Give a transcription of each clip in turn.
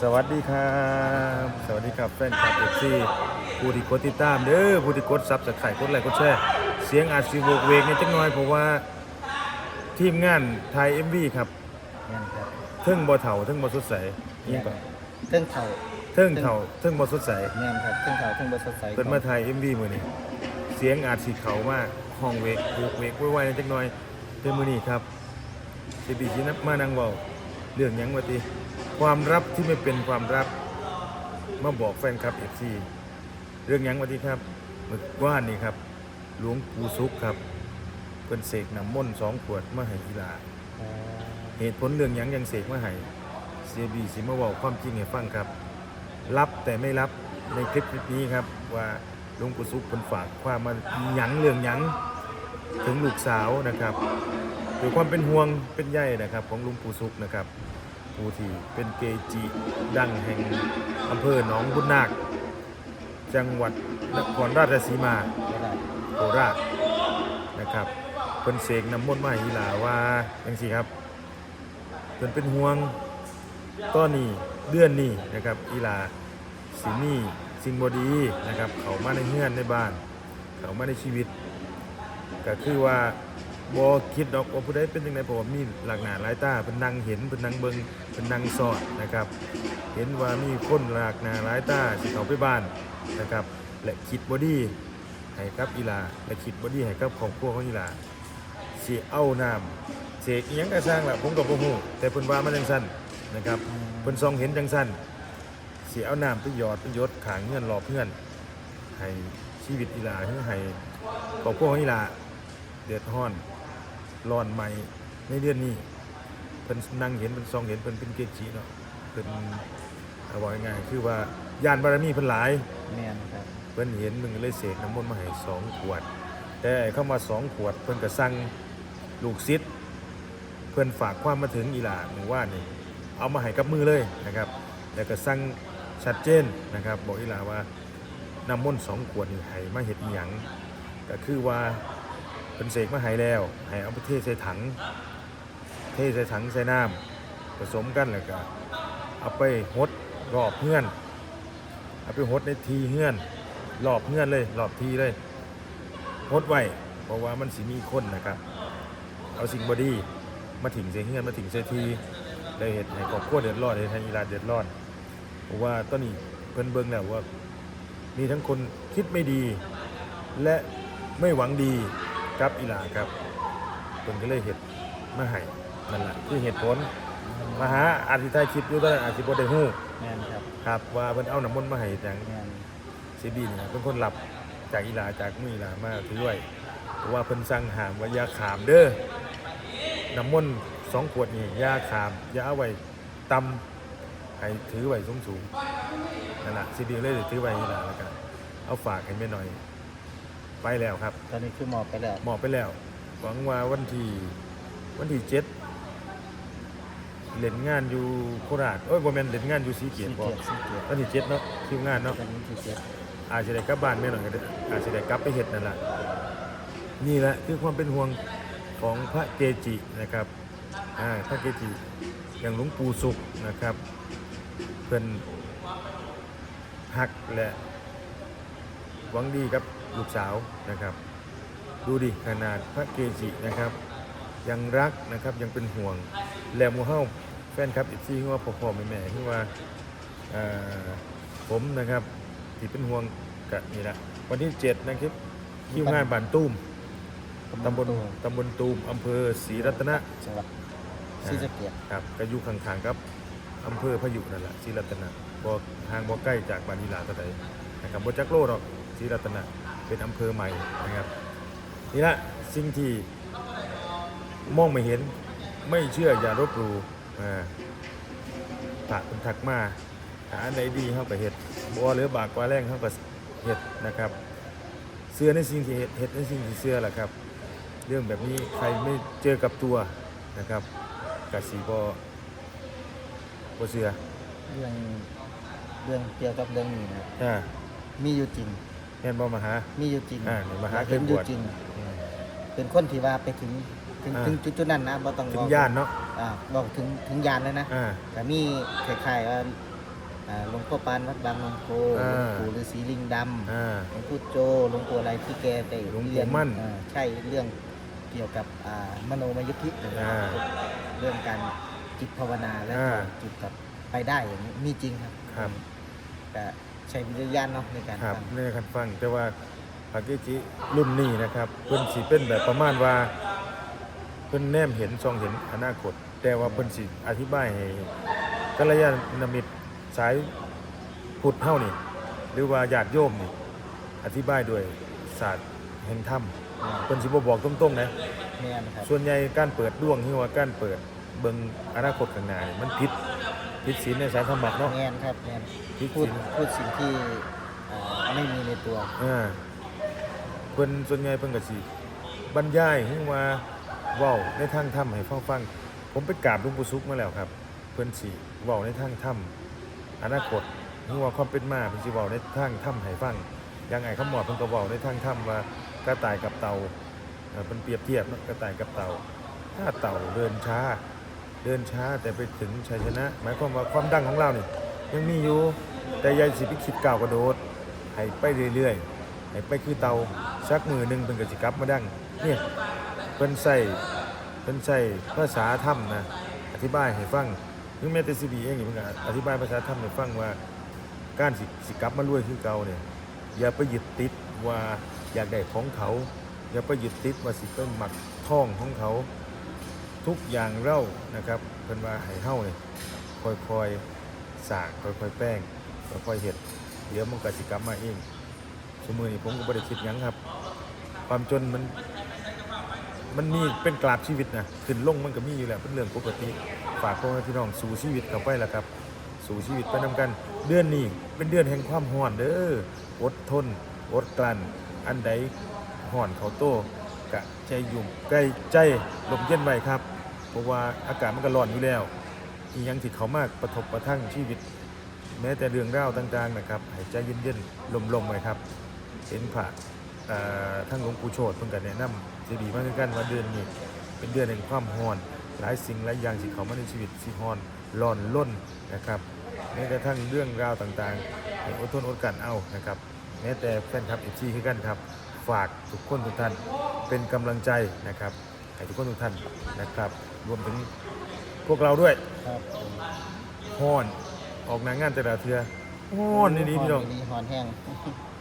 สวัสดีครับ สวัสดีครับแฟนคลับเอฟซีผู้ที่กดติดตามเด้อผู้ที่กดซับสไครต์กดไลค์กดแชร์เสียงอาจสิโวกเวกในจักหน่อยเพราะว่าทีมงานไทย MV ครับแม่นครับเทิงบ่เฒ่าเทิงบ่สดใสยิ่งกว่าเครื่องเข่าเทิงเฒ่าเทิงบ่สดใสแม่นครับเครื่องเข่าเครื่องบสดใสเพิ่นมาไทย MV มื้อนี้เสียงอาจสิเข้ามาห้องเวกโวกเวกไว้ๆในจักหน่อยแต่มื้อนี้ครับสิบีสินับมานั่งเว้าเรื่องหยังว่าติ ความลับที่ไม่เป็นความลับมาบอกแฟนคลับเอฟซีเรื่องยังวันนี้ครับเมื่อว่านี่ครับ หลวงปู่ซุกครับเพิ่นเสกน้ำมนต์สองขวดมาให้อีหลาเหตุผลเรื่องยังยังเสกมาให้เสียบีสิมาบอกความจริงให้ฟังครับ รับแต่ไม่รับในคลิปนี้ครับว่าหลวงปู่ซุกเพิ่นฝากความมาหยังเรื่องยังถึงลูกสาวนะครับด้วยความเป็นห่วงเป็นใยนะครับ ของหลวงปู่ซุกนะครับ ผู้ที่เป็นเกจิดังแห่งอำเภอหนองบุญนาค จังหวัดนครราชสีมาโคราชนะครับเพิ่นเสกน้ำมนต์มาให้อีลาว่าจังซี่ครับเพิ่นเป็นห่วงตอนนี้เดือนนี้นะครับอีลาสิมีสิ่งบดีนะครับ เขามาในเฮือนในบ้าน เขามาในชีวิต ก็คือว่า บ่คิดดอกว่าผู้ใดเป็นจังไดเพราะว่ามีหลักหนาหลายตาเพิ่นนังเห็นเพิ่นนังเบิงเพิ่นนังสอดนะครับ เห็นว่ามีคนหลากหนาหลายตาสิเขาไปบ้านนะครับ และคิดบ่ดีให้กับอีลาและคิดบ่ดีให้กับครอบครัวของอีลาเสิเอาน้ำเสกอิหยังก็สร้างละผมก็บ่ฮู้แต่เพิ่นว่ามาจังซั่นนะครับเพิ่นส่องเห็นจังซั่นเสิเอาน้ำไปหยอดไปยดขางเงื่อนรอบเงื่อนให้ชีวิตอีลาให้ครอบครัวของอีลาเดือดร้อน ร้อนใหม่ในเดือนนี้เพิ่นนั่งเห็นเพิ่นซองเห็นเพิ่นเป็นเกจิเนาะเพิ่นเอาว่าง่ายๆคือว่าญาณบารมีเพิ่นหลาย แม่นครับ เพิ่นเห็นมึงก็เลยเสกน้ำมนต์มาให้สองขวด แต่ไอ้เข้ามาสองขวด เพิ่นก็สั่งลูกศิษย์เพิ่นฝากความมาถึงอีหลาหมู่ว่านี่เอามาให้กับมือเลยนะครับแล้วก็สั่งชัดเจนนะครับบอกอีหลาว่าน้ำมนต์สองขวดนี่ให้มาเฮ็ดอีหยังก็คือว่า เพิ่นเสกมาให้แล้วให้เอาไปเทใส่ถัง เทใส่ถังใส่น้ำผสมกันแล้วก็เอาไปหดรอบเพื่อนเอาไปหดในทีเฮือนรอบเฮือนเลยรอบทีเลยหดไว้เพราะว่ามันสิมีคนนะครับเอาสิ่งบอดีมาถึงใส่เฮือนมาถึงใส่ทีเลยเหตุให้ครอบครัวเดือดร้อนเหตุให้อีหลาเดือดร้อนเพราะว่าตอนนี้เพิ่นเบิ่งแล้วว่ามีทั้งคนคิดไม่ดี และไม่หวังดี กับอีหลาครับเพิ่นก็เลยเหตุมาให้นั่นแหละคือเหตุผลมาหาอาทิตย์ท้ายคลิปอยู่ตอนนั้นอาจสิบ่ได้ฮู้แม่นครับครับว่าเพิ่นเอาน้ำมนต์มาให้จังแม่นซีบีนี่เป็นคนหลับจากอีหลาจากมืออีหลามาถือไว้เพราะว่าเพิ่นสั่งห้ามว่าอย่าขามเด้อน้ำมนต์สองขวดนี่อย่าขามอย่าเอาไว้ต่ำให้ถือไว้สูงสูงๆนั่นแหละซีบีเลยถือไว้อีหลาแล้วกันเอาฝากให้แม่หน่อย ไปแล้วครับ ตอนนี้คือหมอบไปแล้วหมอบไปแล้วหวังว่าวันที่วันที่เจ็ดเล่นงานอยู่โคราชเอ้ยบ่แม่นเล่นงานอยู่สีเกียรสีติบ่เกียรติสีเกียรติวันที่เจ็ดเนาะคิวงานเนาะตอนนี้สีเกียรติอาจจะได้กลับบ้านไม่หน่อยก็ได้อาจจะได้กลับไปเห็ดนั่นแหละนี่แหละคือความเป็นห่วงของพระเกจินะครับอ่าพระเกจิอย่างหลวงปู่สุขนะครับเป็นหักและห วังดีกับลูกสาวนะครับ ดูดิขนาดพระเกจินะครับ ยังรักนะครับยังเป็นห่วงแล้วหมูเฮาแฟนครับอีกที่ว่าพ่อพ่อแม่แม่ที่ว่าอ่าผมนะครับที่เป็นห่วงกับนี่แหละวันที่7นะครับคิวงานบ้านตุ้มตำบลตำบลตูมอำเภอศรีรัตนะจังหวัดศรีสะเกียรติครับก็อยู่ข้างๆกับอำเภอพะยุนั่นแหละศรีรัตนะบ่ห่างบ่ใกล้จากบานีลาเท่าใดนะครับบ่จักโลหรอก ศรีรัตนะเป็นอำเภอใหม่นะครับนี่ละสิ่งที่มองไม่เห็นไม่เชื่ออย่าลบหลู่อ่าถากเป็นทักมาหาอันไหนดีเฮาก็เฮ็ดบ่เหลือบากกว่าแรงเฮาก็เฮ็ดนะครับ เสื้อในสิ่งที่เฮ็ดเฮ็ดในสิ่งที่เสื้อแหละครับ เรื่องแบบนี้ใครไม่เจอกับตัวนะครับกสิบ่บ่เสื้อเรื่องเรื่องเกี่ยวกับเรื่องนี้นะอ่ามีอยู่จริง แม่นบ่มาหา มีอยู่จริงอ่าเนี่ยมาหาเห็นเคยบวชอยู่จริง เป็นคนที่ว่าไปถึงถึงอ่าถึงจุดจุดๆนั้นนะบ่ต้องถึบงอกย่านเนาะอ่าบอกถึงถึงยานเลยนะ อ่า แต่มีคล้ายๆว่าอ่าหลวงพ่อปานวัดบางนมโพหลอ่า วงปู่ฤาษีลิงดำอ่า หลวงปู่โจหลวงปู่อะไรที่แกได้หลวงปู่เรียนมั่นอ่าใช่เรื่องเกี่ยวกับอ่ามโนมยุทธิหรือว่าอ่าเรื่องการจิตภาวนาและอ่าจิตกับไปได้อย่างนี้มีจริงครับครับ แต่ ใช้วิญญาณเนาะในการครับทำในคันฟังแต่ว่าพระเกจิรุ่นนี้นะครับเพิ่นสิเป็นแบบประมาณว่าเพิ่นแนมเห็นซองเห็นอนาคต แต่ว่าเพิ่นสิอธิบายให้กัลยาณมิตรสายพุทธเฮานี่ หรือว่าญาติโยมนี่อธิบายด้วยศาสตร์แห่งธรรมเพิ่นสิบ่บอกตรงๆนะ แม่นครับส่วนใหญ่การเปิดดวงหรือว่าการเปิดเบิ่งอนาคตข้างหน้านี่มันผิด ผิดศีลในสายธรรมะเนาะ แม่นครับแม่นที่พูดจริงพูดสิ่งที่อ่าไม่มีในตัว อ่าเพิ่นส่วนใหญ่เพิ่นก็สิบรรยายหรือว่าเว้าในทางธรรมให้ฟังฟังผมไปกราบหลวงปู่สุขมาแล้วครับ เพิ่นสิเว้าในทางธรรมอนาคตหรือว่าความเป็นมาเพิ่นสิเว้าในทางธรรมให้ฟังอย่างไงคำหมอดเพิ่นก็เว้าในทางธรรมว่ากระต่ายกับเต่าเอ่อเพิ่นเปรียบเทียบเนาะกระต่ายกับเต่า ถ้าเต่าเดินช้า เดินช้าแต่ไปถึงชัยชนะ หมายความว่าความดังของเราเนี่ยยังมีอยู่แต่ยายสิไปคิดก้าวกระโดดให้ไปเรื่อยๆให้ไปคือเตาสักมือหนึ่งเป็นกสิกลับมาดังเนี่ยเพิ่นใส่เพิ่นใส่ภาษาธรรมนะอธิบายให้ฟังถึงแม้แต่ซีบีเองนี่เพิ่นอธิบายภาษาธรรมให้ฟังว่าการสิสิกลับมารวยคือเก่าเนี่ยอย่าไปยึดติดว่าอยากได้ของเขา อย่าไปยึดติดว่าสิเป็นหมักท่องของเขา ทุกอย่างเล่านะครับเพิ่นว่าให้เฮาเนี่ยค่อยๆสางค่อยๆแป้งค่อยๆเฮ็ดเดี๋ยวมันก็สิกลับมาเองสมือนี้ผมก็บ่ได้คิดหยังครับ ความจนมันมันมีเป็นกราบชีวิตนะขึ้นลงมันก็มีอยู่แหล้วเป็นเรื่องปกติฝากพ่อแม่พี่น้องสู่ชีวิตเข้าไปแล้วครับ สู่ชีวิตไปนำกัน เดือนนี้เป็นเดือนแห่งความร้อนเด้ออดทนอดกลั้นอันใดร้อนเขาโตกะใจยุ่มใกล้ใจลมเย็นไว้ครับ ราะว่าอากาศมันก็ร้อนอยู่แล้วอียังที่เขามากประทบประทั่งชีวิต แม้แต่เรื่องราวต่างๆนะครับให้ใจเย็นๆลมๆไว้ครับเห็นผ่าอ่าทั้งหลวงปู่โชตเพิ่นก็แนะนำจะดีมากคือกันว่าเดือนนี้เป็นเดือนแห่งความร้อน หลายสิ่งหลายอย่างสิเขามาในชีวิตสิร้อนร้อนล้นนะครับแม้กระทั่งเรื่องราวต่างๆอดทนอดกันเอานะครับแม้แต่แฟนคลับเอฟซีคือกันครับ ฝากทุกคนทุกท่านเป็นกำลังใจนะครับ ให้ทุกคนทุกท่านนะครับ รวมถึงพวกเราด้วยครับผมฮ้อนออกหนางานแต่ละเทือฮ้อนนี่นี่พี่น้องฮอนแห้ง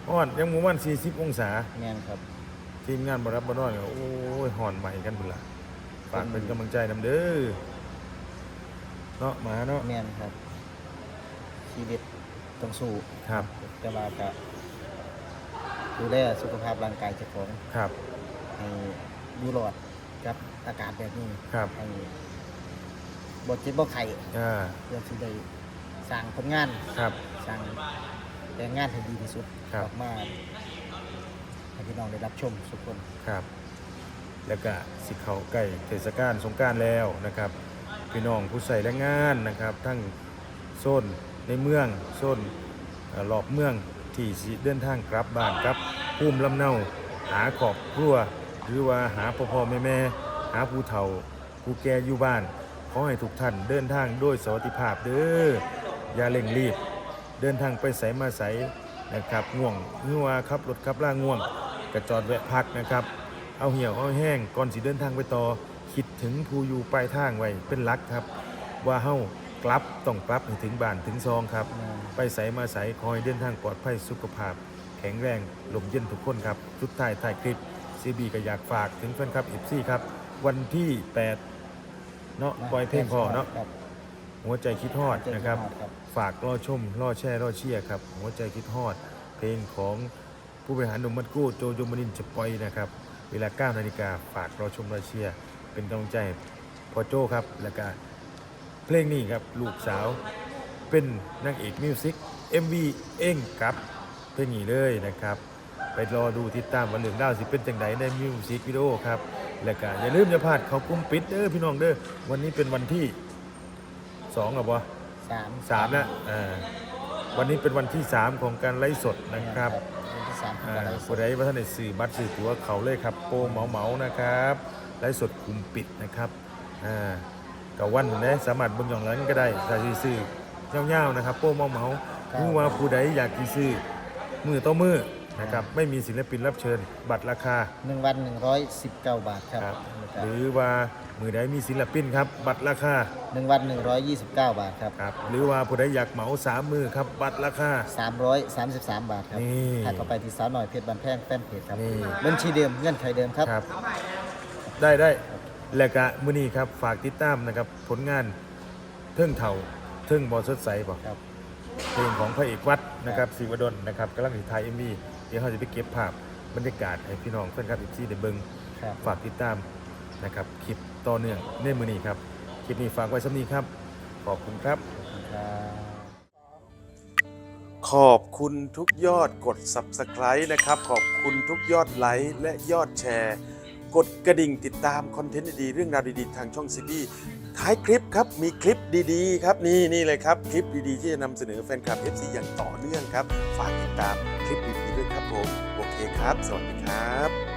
ฮ้อนยังหมู่บ้าน40 องศาแม่นครับทีมงานบรับบนอนก็โอ้ยห่อนใหม่กันพุ่นละฝากเป็นกำลังใจนำเด้อเนาะหมาเนาะแม่นครับ ชีวิตต้องสู้ครับ แต่ว่าก็ดูแลสุขภาพร่างกายเจ้าของครับให้อยู่รอด กับอากาศแบบนี้ครับ ให้บ่เจ็บบ่ไข้อ่าเพื่อสิได้สร้างผลงานครับ สร้างแต่งงานให้ดีที่สุดครับ ออกมาให้พี่น้องได้รับชมทุกคน ครับ แล้วก็สิเข้าใกล้เทศกาลสงกรารแล้วนะครับ พี่น้องผู้ใส่แรงงานนะครับ ทั้งโซนในเมืองโซนเอ่อรอบเมืองที่สิเดินทางกลับบ้านกลับภูมิลำเนาหาครอบครัว หรือว่าหาพ่อพ่อแม่แม่หาผู้เฒ่า ผู้แก่อยู่บ้าน ขอให้ทุกท่านเดินทางด้วยสวัสดิภาพเด้ออย่าเร่งรีบ เดินทางไปใสมาใสนะครับง่วงหรือว่าขับรถขับล่าง่วงกระจอดแวะพักนะครับ เอาเหี่ยวเอาแห้งก่อนสิเดินทางไปต่อคิดถึงผู้อยู่ปลายทางไว้เป็นหลักครับ ว่าเฮากลับต้องกลับให้ถึงบ้านถึงซองครับ ไปใสมาใสคอยเดินทางปลอดภัยสุขภาพ แข็งแรงลมเย็นทุกคนครับสุดท้ายท้ายคลิป ซีบีก็อยากฝากถึงแฟนคลับเอฟซีครับ วันที่ 8 เนาะปล่อยเพลงพอเนาะครับหัวใจคิดฮอดนะครับหัวใจคิดฮอดครับฝากรอชมรอแช่รอเชียร์ครับ หัวใจคิดฮอด เพลงของผู้บริหารหนุ่มมัดกู้โจโยมนินทร์จะปล่อยนะครับ เวลา9นาฬิกาฝากรอชมรอเชียร์เป็นกำลังใจให้พอโจครับแล้วก็เพลงนี้ครับลูกสาวเป็นนางเอกมิวสิก MV เองครับเพลงนี้เลยนะครับ ไปรอดูติดตามวันเหลืองดาวสิเป็นจังไดในมิวสิกวิดีโอครับ แล้วก็อย่าลืมอย่าพลาดเขากลุ้มปิดเด้อพี่น้องเด้อวันนี้เป็นวันที่สองหรอวะสามสามนะอ่าวันนี้เป็นวันที่ 3 ของการไลฟ์สดนะครับวันที่สามของอ่าการไลฟ์สผู้ดใดว่าท่านได้สื่อบัตรสื่อตั๋วเขาเลยครับ โปรเหมาเหมาๆนะครับไลฟ์สดกลุ่มปิดนะครับอ่ากับวันนี้สามารถเบิ่งย้อนหลังก็ได้ถ้าสิซื้อในยาวๆนะครับ โป้เมาเมาครับมือว่าผู้ใดอยากกี่ซื้อมือต่อมือ นะครับไม่มีศิลปินรับเชิญ บัตรราคาหนึ่งวันหนึ่งร้อยสิบเก้าบาทครับครับแล้วก็หรือว่ามือใดมีศิลปินครับบัตรราคาหนึ่งวันหนึ่งร้อยยี่สิบเก้าบาทครับ ครับหรือว่าผู้ใดอยากเหมาสามมือครับบัตรราคาสามร้อยสามสิบสามบาทครับนี่ ถ้าเข้าไปที่สาวหน่อยเพชรบันแพงแฟนเพจครับนี่บัญชีเดิมเงื่อนไขเดิมครับ ครับ ได้ได้และกะมื้อนี้ครับฝากติดตามนะครับผลงานเทิงเถ่าเทิงบอสดใสบอกครับ เพลงของพระเอกวัดนะครับศิวดลนะครับกำลังถ่ายเอ็มวี เดี๋ยวเขาจะไปเก็บภาพบรรยากาศให้พี่น้องเพื่อนครับอีกที่ได้เบิงครับฝากติดตามนะครับคลิปต่อเนื่องในมือนี้ครับคลิปนี้ฝากไว้สำนี้ครับ ขอบคุณครับครับ ขอบคุณทุกยอดกด Subscribe นะครับ ขอบคุณทุกยอดไลค์และยอดแชร์ กดกระดิ่งติดตามคอนเทนต์ดีๆเรื่องราวดีๆ ทางช่องซีบีท้ายคลิปครับมีคลิปดีๆ ครับนี่นี่เลยครับ คลิปดีๆ ที่จะนำเสนอแฟนคลับ FC อย่างต่อเนื่องครับ ฝากติดตามคลิปดีๆ ด้วยครับผม โอเคครับ สวัสดีครับ